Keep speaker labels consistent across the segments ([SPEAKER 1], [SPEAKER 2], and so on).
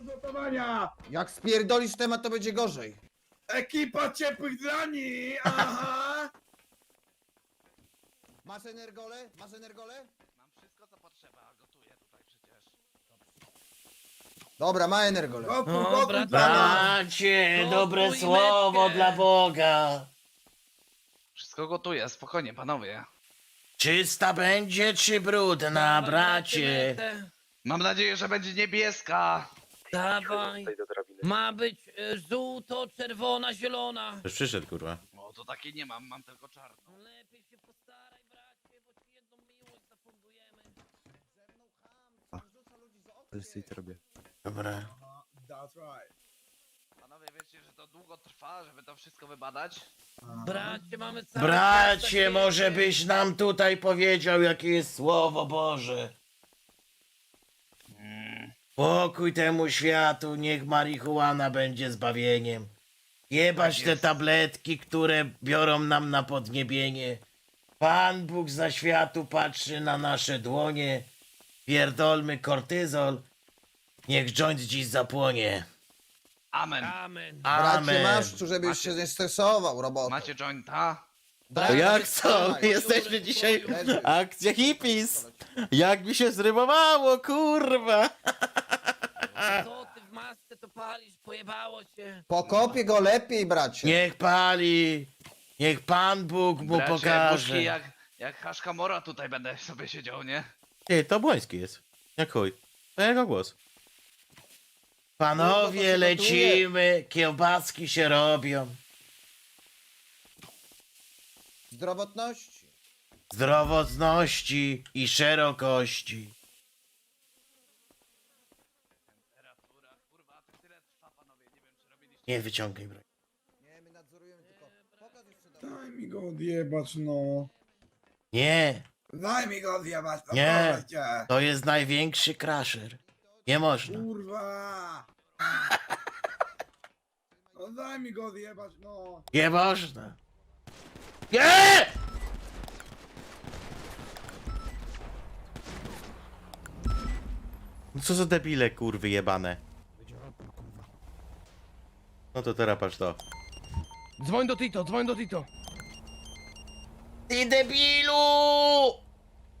[SPEAKER 1] Gotowania!
[SPEAKER 2] Jak spierdolisz temat, to będzie gorzej.
[SPEAKER 1] Ekipa ciepłych dlani! Aha!
[SPEAKER 2] Masz energole? Masz energole?
[SPEAKER 3] Mam wszystko co potrzeba, gotuję tutaj przecież.
[SPEAKER 2] Dobra, ma energole.
[SPEAKER 1] Gotuj,
[SPEAKER 4] Dobra,
[SPEAKER 1] gotuj!
[SPEAKER 5] Bracie, dobre słowo dla Boga.
[SPEAKER 3] Wszystko gotuję, spokojnie panowie.
[SPEAKER 5] Czysta będzie czy brudna, bracie?
[SPEAKER 3] Mam nadzieję, że będzie niebieska.
[SPEAKER 4] Dawaj. Ma być e, żółto, czerwona, zielona.
[SPEAKER 6] Już przyszedł, kurwa.
[SPEAKER 3] O, to takiej nie mam, mam tylko czarną.
[SPEAKER 4] Lepiej się postaraj, bracie, bo ci jedną miłość zafundujemy.
[SPEAKER 5] Dobra.
[SPEAKER 1] That's right.
[SPEAKER 3] Panowie, wiecie, że to długo trwa, żeby to wszystko wybadać?
[SPEAKER 4] Bracie, mamy cały czas
[SPEAKER 5] Bracie,
[SPEAKER 4] takie-
[SPEAKER 5] może byś nam tutaj powiedział, jakie jest słowo Boże. Pokój temu światu, niech marihuana będzie zbawieniem. Jebać te tabletki, które biorą nam na podniebienie. Pan Bóg za światu patrzy na nasze dłonie. Pierdolmy kortyzol. Niech joint dziś zapłonie.
[SPEAKER 3] Amen.
[SPEAKER 4] Amen.
[SPEAKER 2] Bracie,
[SPEAKER 5] Amen.
[SPEAKER 2] masz tu, żebyś się nie stresował, robotą.
[SPEAKER 3] Macie jointa?
[SPEAKER 6] To jak co? Jesteśmy dzisiaj
[SPEAKER 2] Leży.
[SPEAKER 6] akcja hippies! Jak mi się zrymowało, kurwa!
[SPEAKER 4] Co ty w masce to palisz? Pojebało się.
[SPEAKER 2] Pokopię go lepiej, bracie.
[SPEAKER 5] Niech pali. Niech Pan Bóg mu
[SPEAKER 3] Bracie,
[SPEAKER 5] pokaże.
[SPEAKER 3] buźki jak, jak Haszkamora tutaj będę sobie siedział, nie?
[SPEAKER 6] Ty, to Błoński jest. Jak chuj. To jego głos.
[SPEAKER 5] Panowie,
[SPEAKER 2] gotuje.
[SPEAKER 5] lecimy, kiełbaski się robią.
[SPEAKER 2] Zdrowotności.
[SPEAKER 5] Zdrowotności i szerokości.
[SPEAKER 3] Temperatura, kurwa, to tyle trwa, panowie, nie wiem, czy robiliście...
[SPEAKER 5] Nie wyciągaj broń.
[SPEAKER 2] Nie, my nadzorujemy tylko. Pokaż.
[SPEAKER 1] Daj mi go odjebać, no.
[SPEAKER 5] Nie,
[SPEAKER 1] Daj mi go odjebać, no
[SPEAKER 5] Nie.
[SPEAKER 1] proszę cię.
[SPEAKER 5] to jest największy crasher. Nie można.
[SPEAKER 1] Kurwa! No daj mi go odjebać, no.
[SPEAKER 5] Nie można. Nie!
[SPEAKER 6] No co za debile, kurwy jebane. No to teraz patrz to.
[SPEAKER 7] Dzwoń do Tito, dzwoń do Tito.
[SPEAKER 5] Ty debilu!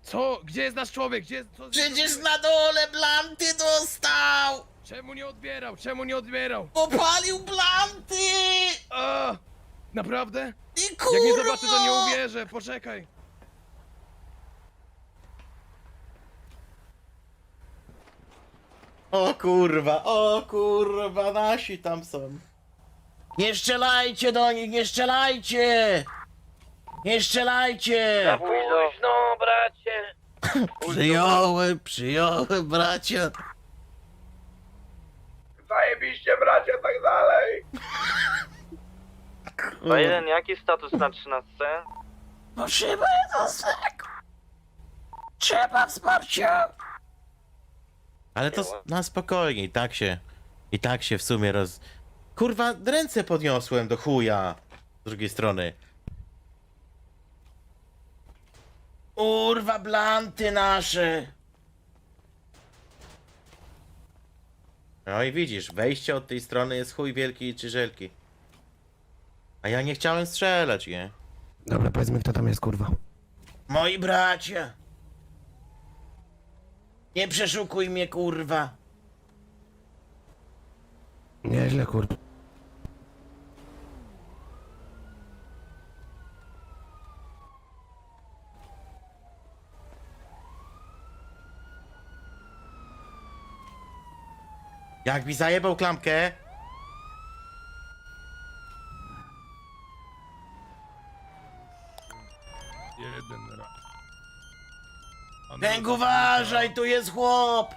[SPEAKER 7] Co? Gdzie jest nasz człowiek? Gdzie jest... Co...
[SPEAKER 5] Przecież na dole blanty dostał!
[SPEAKER 7] Czemu nie odbierał? Czemu nie odbierał?
[SPEAKER 5] Popalił blanty!
[SPEAKER 7] A! Naprawdę?
[SPEAKER 5] I kurwa!
[SPEAKER 7] Jak nie zobaczę, to nie uwierzę. Poczekaj.
[SPEAKER 6] O kurwa, o kurwa, nasi tam są.
[SPEAKER 5] Nie strzelajcie do nich, nie strzelajcie! Nie strzelajcie!
[SPEAKER 4] Późno, bracie.
[SPEAKER 5] Przyjąłem, przyjąłem, bracia.
[SPEAKER 1] Zajebiście, bracie, tak dalej.
[SPEAKER 8] Bajden, jaki status na 13?
[SPEAKER 5] Potrzeba jednostek! Trzeba wsparcia!
[SPEAKER 6] Ale to s- na spokojnie, i tak się, i tak się w sumie roz... Kurwa, ręce podniosłem do chuja. Z drugiej strony.
[SPEAKER 5] Urwa blanty nasze!
[SPEAKER 6] No i widzisz, wejście od tej strony jest chuj wielki i czyżelki. A ja nie chciałem strzelać, nie?
[SPEAKER 7] Dobra, powiedzmy kto tam jest, kurwa.
[SPEAKER 5] Moi bracia! Nie przeszukuj mnie, kurwa!
[SPEAKER 7] Nieźle, kurwa.
[SPEAKER 6] Jak mi zajebał klamkę,
[SPEAKER 7] Jeden raz.
[SPEAKER 5] Tęg uważaj, tu jest chłop!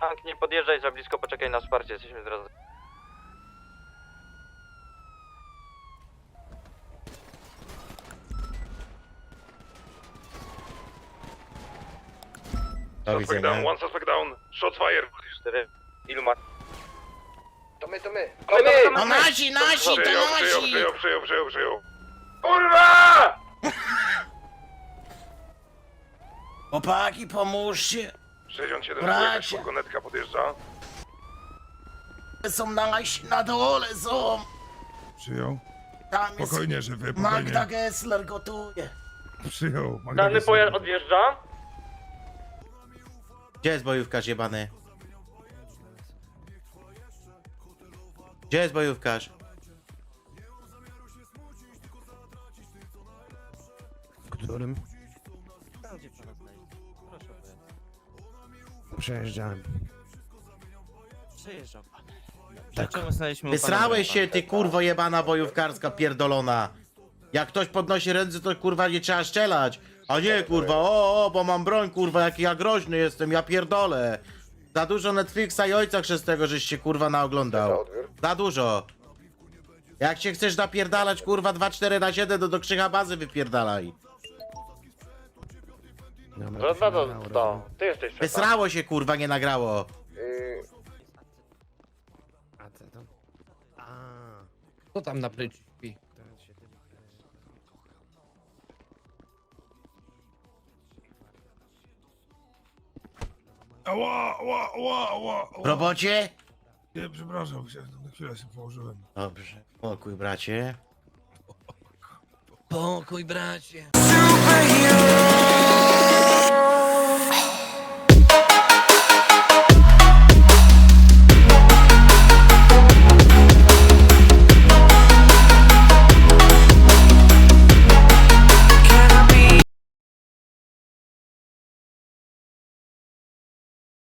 [SPEAKER 8] Tank, nie podjeżdżaj za blisko, poczekaj na wsparcie, jesteśmy drodzy.
[SPEAKER 6] Do widzenia.
[SPEAKER 7] one suspect down. Shots fire.
[SPEAKER 8] 4. Ilu ma?
[SPEAKER 2] To my, to my.
[SPEAKER 5] No nasi, nasi, to nasi!
[SPEAKER 7] przyjął, przyjął, przyjął. Kurwa!
[SPEAKER 9] Chłopaki, pomóżcie.
[SPEAKER 10] 67,
[SPEAKER 9] Bracie.
[SPEAKER 10] jakaś furgonetka podjeżdża.
[SPEAKER 9] Są nasi, na dole są.
[SPEAKER 10] Przyjął.
[SPEAKER 9] Tam jest
[SPEAKER 10] Spokojnie, szefie,
[SPEAKER 9] Magda
[SPEAKER 10] spokojnie.
[SPEAKER 9] Gessler gotuje.
[SPEAKER 10] Przyjął. Magda
[SPEAKER 8] Dany
[SPEAKER 10] Gessler.
[SPEAKER 8] pojazd odjeżdża.
[SPEAKER 5] Gdzie jest bojówkarz jebany? Gdzie jest bojówkarz?
[SPEAKER 10] Którym? Przejeżdżałem.
[SPEAKER 11] Przejeżdżał pan.
[SPEAKER 10] Tak.
[SPEAKER 11] Dlaczego znaleźliśmy u pana
[SPEAKER 5] Wysrałeś się, ty kurwo jebana bojówkarska pierdolona. Jak ktoś podnosi ręce, to kurwa nie trzeba strzelać. A nie kurwa, o, o, bo mam broń, kurwa, jaki ja groźny jestem, ja pierdolę. Za dużo Netflixa i Ojca Chrzestnego, żeś się kurwa naoglądał. Za dużo. Jak się chcesz napierdalać, kurwa, 2-4 na 7, to do krzycha bazy wypierdalaj.
[SPEAKER 10] Dobra,
[SPEAKER 8] Dwa do to. Ty jesteś szefa.
[SPEAKER 5] Wysrało się, kurwa, nie nagrało.
[SPEAKER 12] Yy,
[SPEAKER 10] A co to? A,
[SPEAKER 4] Co tam na pryczy
[SPEAKER 10] Ała, ała, ała, ała,
[SPEAKER 9] W
[SPEAKER 10] ała.
[SPEAKER 9] robocie?
[SPEAKER 10] Nie, przepraszam, chciałem- na chwilę się położyłem.
[SPEAKER 9] Dobrze.
[SPEAKER 5] Pokój, bracie.
[SPEAKER 4] Pokój, bracie.
[SPEAKER 13] Superhero